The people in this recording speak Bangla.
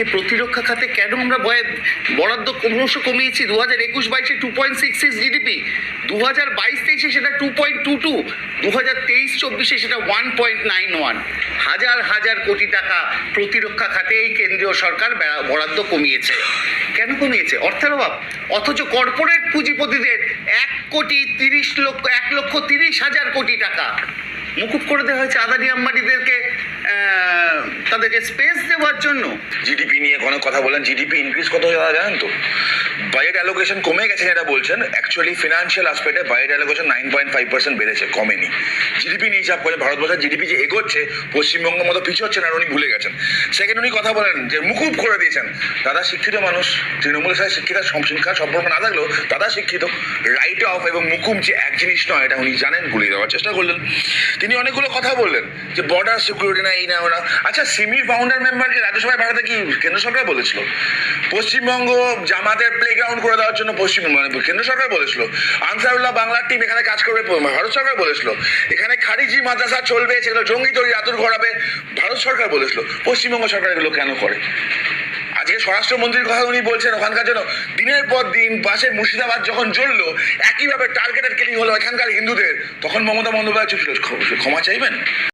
আজকে প্রতিরক্ষা খাতে কেন আমরা বয়- বরাদ্দ ক্রমশ কমিয়েছি? দু হাজার একুশ বাইশে two point six six GDP দু হাজার বাইশ তেইশে সেটা টু পয়েন্ট টু টু দু হাজার তেইশ চব্বিশে সেটা ওয়ান পয়েন্ট নাইন ওয়ান হাজার হাজার কোটি টাকা প্রতিরক্ষা খাতে এই কেন্দ্রীয় সরকার বরাদ্দ কমিয়েছে। কেন কমিয়েছে? অর্থের অভাব। অথচ কর্পোরেট পুঁজিপতিদের এক কোটি তিরিশ লক্ষ এক লক্ষ তিরিশ হাজার কোটি টাকা। মুকুব করে দেওয়া হয়েছে আদানি আম্বানিদেরকে। তাদেরকে স্পেস দেওয়ার জন্য। জিডিপি নিয়ে কোনো কথা বলেন জিডিপি ইনক্রিজ কত হয়ে জানেন তো? বাজেট অ্যালোকেশন কমে গেছে যেটা বলছেন actually financial আসপেক্টে budget allocation nine point five percent বেড়েছে, কমেনি। জিডিপি নিয়ে চাপ করে, ভারতবর্ষের জিডিপি যে এগোচ্ছে, পশ্চিমবঙ্গের মতো পিছু হচ্ছে না উনি ভুলে গেছেন। সেকেন্ড উনি কথা বলেন যে মুকুব করে দিয়েছেন, দাদা শিক্ষিত মানুষ, তৃণমূলের সাথে শিক্ষিত সম- শিক্ষার সম্পর্ক না থাকলেও দাদা শিক্ষিত রাইট অফ এবং মুকুব যে এক জিনিস নয়, এটা উনি জানেন ভুলিয়ে দেওয়ার চেষ্টা করলেন। তিনি অনেকগুলো কথা বললেন যে বর্ডার সিকিউরিটি না, এই না ওনা আচ্ছা সিমির ফাউন্ডার মেম্বারকে রাজ্যসভায় পাঠাতে কি কেন্দ্র সরকার বলেছিল? পশ্চিমবঙ্গ জামাতের প্লে গ্রাউন্ড করে দেওয়ার জন্য পশ্চিম মানে কেন্দ্র সরকার বলেছিল। আনসারুল্লাহ বাংলার টিম এখানে কাজ করবে, ভারত সরকার বলেছিল। এখানে খারিজি মাদ্রাসা চলবে সেগুলো জঙ্গি তৈরি আতুর করাবে ভারত সরকার বলেছিল। পশ্চিমবঙ্গ সরকার এগুলো কেন করে? আজকে স্বরাষ্ট্রমন্ত্রীর কথা উনি বলছেন, ওখানকার জন্য দিনের পর দিন পাশে মুর্শিদাবাদ যখন জ্বললো, একইভাবে টার্গেটেড কিলিং হলো এখানকার হিন্দুদের, তখন মমতা বন্দ্যোপাধ্যায় ক্ষমা চাইবেন?